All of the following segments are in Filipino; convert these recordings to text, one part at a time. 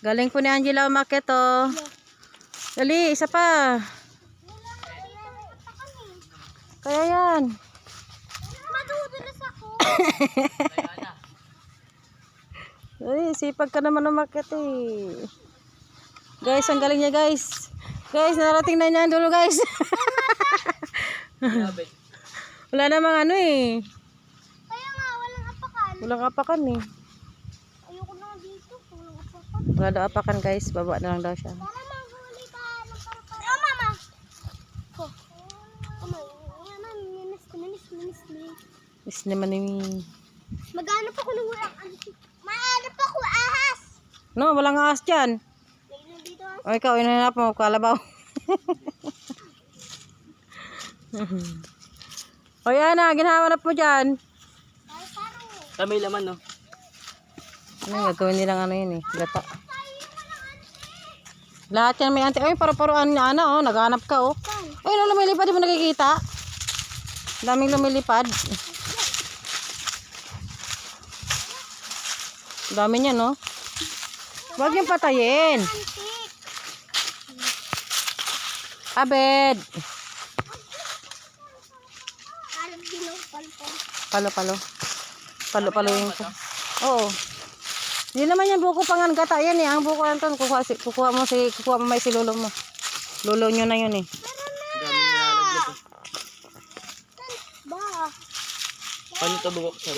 Galing po ni Angela umakit oh. Dali, isa pa. Kaya yan. Madudulas ako. Ay, sipag ka naman umakit eh. Guys, ang galing niya guys. Guys, narating na niya ang dulo guys. Wala namang ano eh. Kaya nga, walang apakan. Walang apakan eh. Dito. Walang apakan. Wala daw apakan guys. Baba na lang daw siya. Para mahuli ka. Oh, mama! Oh. Is naman ni... Maghanap ako ng walang antik. Mahanap ako ahas! No, walang ahas dyan. O ikaw, inanap mo, kalabaw. o yan na, ginahanap mo dyan. Yung laman, no? Ano gagawin nilang ano yun eh, gata. Lahat yan may anti. Ay, paru-paruan na ano, oh, naghanap ka oh. Ay, no, lumilipad, di mo nakikita? Daming lumilipad. Dami niya, no? Huwag yung patayin. Abed. Palpon. Palo-palo. Palo-palo yung... Oo. Hindi naman yan buko pangan gata yan eh. Ang buko Anton, kukuha, si, kukuha mo si kukuha mo may si lolo mo. Lolo nyo na yun eh. Paano ito bubuksan?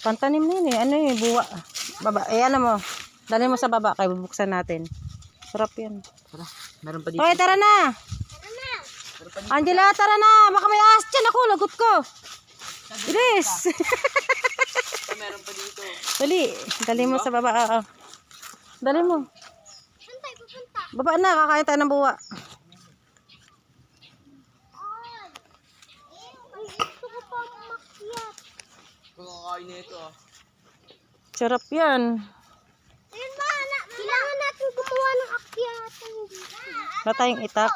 Pantanim na yun eh. Ano yun, buwa. Baba. Eh, ano mo. Dali mo sa baba kay bubuksan natin. Sarap yan. Tara, meron pa dito. Okay, tara na. Angela, tara na. Baka may ahas dyan ako. Lagot ko. Bilis. meron pa dito. Dali. Dali mo sa baba. Oo. Dali mo. Saan tayo pupunta? Baba na. Kakain tayo ng buwa. Pa kakain na ito, ah. Sarap yan. Ayun ba, na, kailangan natin gumawa ng dito. Wala tayong itak.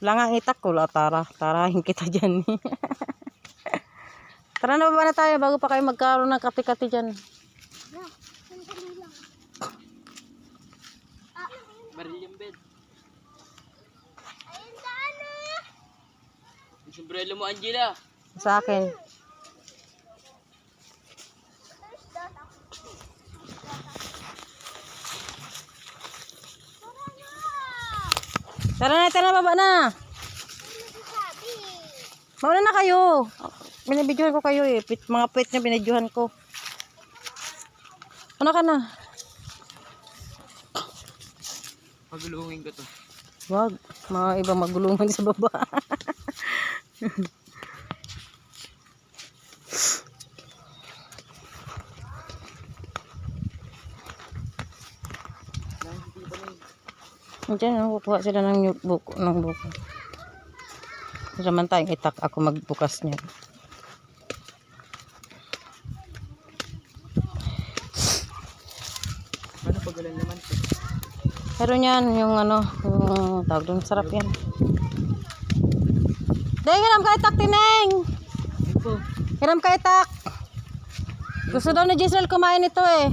Wala nga itak ko. Wala, tara. Tarahin kita dyan. tara na baba na tayo bago pa kayo magkaroon ng kati-kati dyan. Baril yung bed. ayun daan na. Yung sombrero mo, Angela. Sa akin. Tara na. Tara na, baba na. Ano? Mauna na kayo. Binibidyohan ko kayo eh. Pit, mga pet niya binidyohan ko. Ano ka na? Pagulungin ko to. Wag. Mga iba magulungan sa baba. Diyan, oh, kukuha sila ng buko, ng buko. Naman tayong itak ako magbukas niya. Paano pag walang laman to? Pero yan, yung ano, yung tawag doon, sarap yan. Dahil hiram ka itak, Tineng! Yun po. Hiram ka itak! Gusto daw ni Giselle kumain ito eh.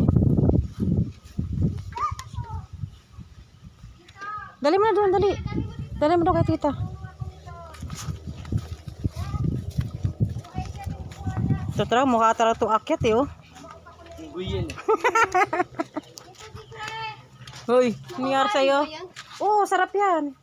Dali mo na doon, dali. Dali mo doon kay tita. Ito talaga, mukha talaga itong akyat eh oh. Eh. Hoy, nangyari sa'yo? Oo, sarap yan.